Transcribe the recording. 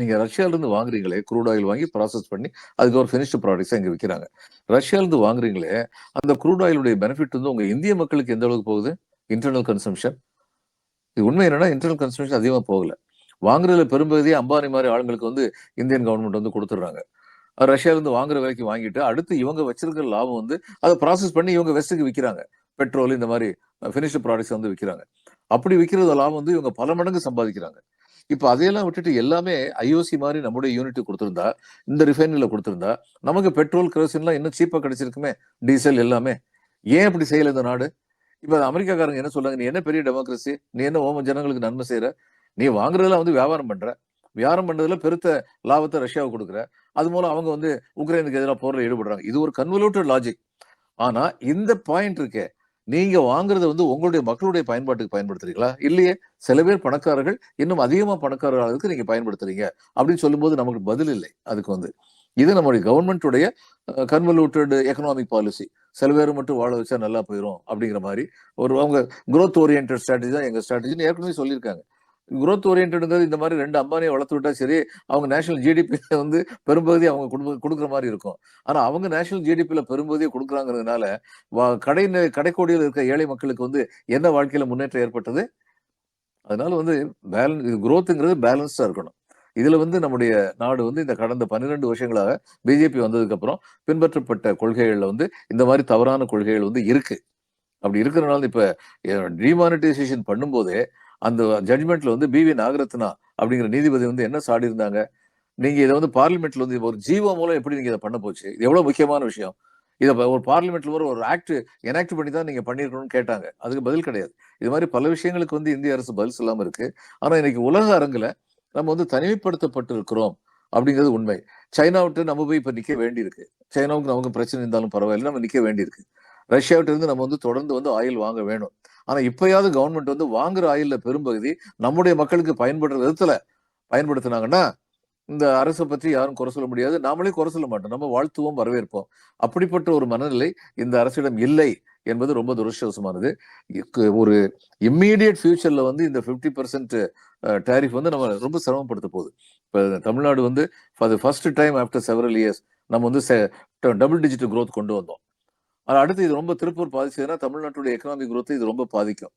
நீங்க ரஷ்யால இருந்து வாங்குறீங்களே க்ரூட் ஆயில் வாங்கி ப்ராசஸ் பண்ணி அதுக்கு ஒரு ஃபினிஷ்டு ப்ராடக்ட்ஸ் இங்க விற்கிறாங்க ரஷ்யால இருந்து வாங்குறீங்களே அந்த க்ரூட் ஆயிலுடைய பெனிஃபிட் வந்து உங்க இந்திய மக்களுக்கு எந்த அளவுக்கு போகுது? இன்டர்னல் கன்சம்ஷன் இது உண்மை என்னன்னா இன்டர்னல் கன்சம்ஷன் அதிகமா போகல. வாங்குறதுல பெரும்பகுதியே அம்பானி மாதிரி ஆளுங்களுக்கு வந்து இந்தியன் கவர்மெண்ட் வந்து கொடுத்துட்றாங்க. ரஷ்யால இருந்து வாங்குற விலைக்கு வாங்கிட்டு அடுத்து இவங்க வச்சிருக்கிற லாபம் வந்து அதை ப்ராசஸ் பண்ணி இவங்க வெஸ்ட்டுக்கு விற்கிறாங்க பெட்ரோல் இந்த மாதிரி ஃபினிஷ்டு ப்ராடக்ட்ஸ் வந்து விற்கிறாங்க அப்படி விற்கிறது லாபம் வந்து இவங்க பல மடங்கு சம்பாதிக்கிறாங்க. இப்போ அதையெல்லாம் விட்டுட்டு எல்லாமே ஐஓசி மாதிரி நம்முடைய யூனிட் கொடுத்துருந்தா இந்த ரிஃபைனரியில் கொடுத்துருந்தா நமக்கு பெட்ரோல் கிரோசின்லாம் இன்னும் சீப்பாக கிடைச்சிருக்குமே டீசல் எல்லாமே. ஏன் இப்படி செய்யலை இந்த நாடு? இப்போ அமெரிக்காக்காரங்க என்ன சொல்றாங்க நீ என்ன பெரிய டெமோக்ரஸி நீ என்ன ஓம ஜனங்களுக்கு நன்மை செய்கிற நீ வாங்குறதுல வந்து வியாபாரம் பண்ணுற வியாபாரம் பண்ணுறதுல பெருத்த லாபத்தை ரஷ்யாவுக்கு கொடுக்குற? அது மூலம் அவங்க வந்து உக்ரைனுக்கு எதிராக போரில் ஈடுபடுறாங்க. இது ஒரு கன்வலூட்டட் லாஜிக் ஆனால் இந்த பாயிண்ட் இருக்கே நீங்க வாங்குறது வந்து உங்களுடைய மக்களுடைய பயன்பாட்டுக்கு பயன்படுத்துறீங்களா? இல்லையே சில பேர் பணக்காரர்கள் இன்னும் அதிகமா பணக்காரர்களுக்கு நீங்க பயன்படுத்துறீங்க அப்படின்னு சொல்லும்போது நமக்கு பதில் இல்லை. அதுக்கு வந்து இது நம்முடைய கவர்மெண்ட்டுடைய கன்வல்யூட்டட் எக்கனாமிக் பாலிசி சில பேர் மட்டும் வாழ வச்சா நல்லா போயிடும் அப்படிங்கிற மாதிரி. ஒரு அவங்க குரோத் ஓரியன்ட் ஸ்ட்ராட்டஜி தான் எங்க ஸ்ட்ராட்டஜின்னு ஏற்கனவே சொல்லியிருக்காங்க. குரோத் ஓரியன்ட்ங்கிறது இந்த மாதிரி ரெண்டு அம்பானியை வளர்த்து விட்டா சரி அவங்க நேஷனல் ஜிடிபி வந்து பெரும்பகுதி அவங்க குடும்ப கொடுக்குற மாதிரி இருக்கும். ஆனா அவங்க நேஷனல் ஜிடிபியில் பெரும்பகுதியை கொடுக்குறாங்கிறதுனால வா- கடை கடைக்கோடியில் இருக்க ஏழை மக்களுக்கு வந்து என்ன வாழ்க்கையில முன்னேற்றம் ஏற்பட்டது? அதனால வந்து பேலன்ஸ் இது growthங்கிறது பேலன்ஸ்டா இருக்கணும். இதுல வந்து நம்முடைய நாடு வந்து இந்த கடந்த பன்னிரெண்டு வருஷங்களாக பிஜேபி வந்ததுக்கு அப்புறம் பின்பற்றப்பட்ட கொள்கைகள்ல வந்து இந்த மாதிரி தவறான கொள்கைகள் வந்து இருக்கு. அப்படி இருக்கிறனால இப்ப டிமானிட்டைசேஷன் பண்ணும்போதே அந்த ஜட்மெண்ட்ல வந்து பிவி நாகரத்னா அப்படிங்கிற நீதிபதி வந்து என்ன சாடி இருந்தாங்க? நீங்க இதை வந்து பார்லிமெண்ட்ல வந்து ஒரு ஜீவோ மூலம் எப்படி நீங்க இதை பண்ண போச்சு? இது எவ்வளவு முக்கியமான விஷயம். இதை ஒரு பார்லிமெண்ட்ல ஒரு ஒரு ஆக்ட் எனாக்ட் பண்ணி தான் நீங்க பண்ணிருக்கணும்னு கேட்டாங்க. அதுக்கு பதில் கிடையாது. இது மாதிரி பல விஷயங்களுக்கு வந்து இந்திய அரசு பதில் சொல்லாம இருக்கு. ஆனா இன்னைக்கு உலக அரங்குல நம்ம வந்து தனிமைப்படுத்தப்பட்டிருக்கிறோம் அப்படிங்கிறது உண்மை. சைனா விட்டு நம்ம போய் இப்ப நிக்க வேண்டியிருக்கு. சைனாவுக்கு நமக்கு பிரச்சனை இருந்தாலும் பரவாயில்ல. நம்ம நிக்க வேண்டியிருக்கு. ரஷ்யாவிட்ட இருந்து நம்ம வந்து தொடர்ந்து வந்து ஆயில் வாங்க வேணும். ஆனா இப்பயாவது கவர்மெண்ட் வந்து வாங்குற ஆயில்ல பெரும்பகுதி நம்முடைய மக்களுக்கு பயன்படுற விதத்துல பயன்படுத்தினாங்கன்னா இந்த அரசை பற்றி யாரும் குறை சொல்ல முடியாது. நாமளே குறை சொல்ல மாட்டோம். நம்ம வாழ்த்துவோம் வரவேற்போம். அப்படிப்பட்ட ஒரு மனநிலை இந்த அரசிடம் இல்லை என்பது ரொம்ப துரஷ்டவசமானது ஒரு இம்மீடியட் ஃபியூச்சர்ல வந்து இந்த 50% பர்சன்ட் டேரிஃப் வந்து நம்ம ரொம்ப சிரமப்படுத்த போகுது. இப்போ தமிழ்நாடு வந்து for the first time after several years நம்ம வந்து டபுள் டிஜிட் க்ரோத் கொண்டு வந்தோம். ஆனால் அடுத்து இது ரொம்ப திருப்பூர் பாதிச்சதுன்னா தமிழ்நாட்டுடைய எக்கனாமிக் குரோத்தை இது ரொம்ப பாதிக்கும்.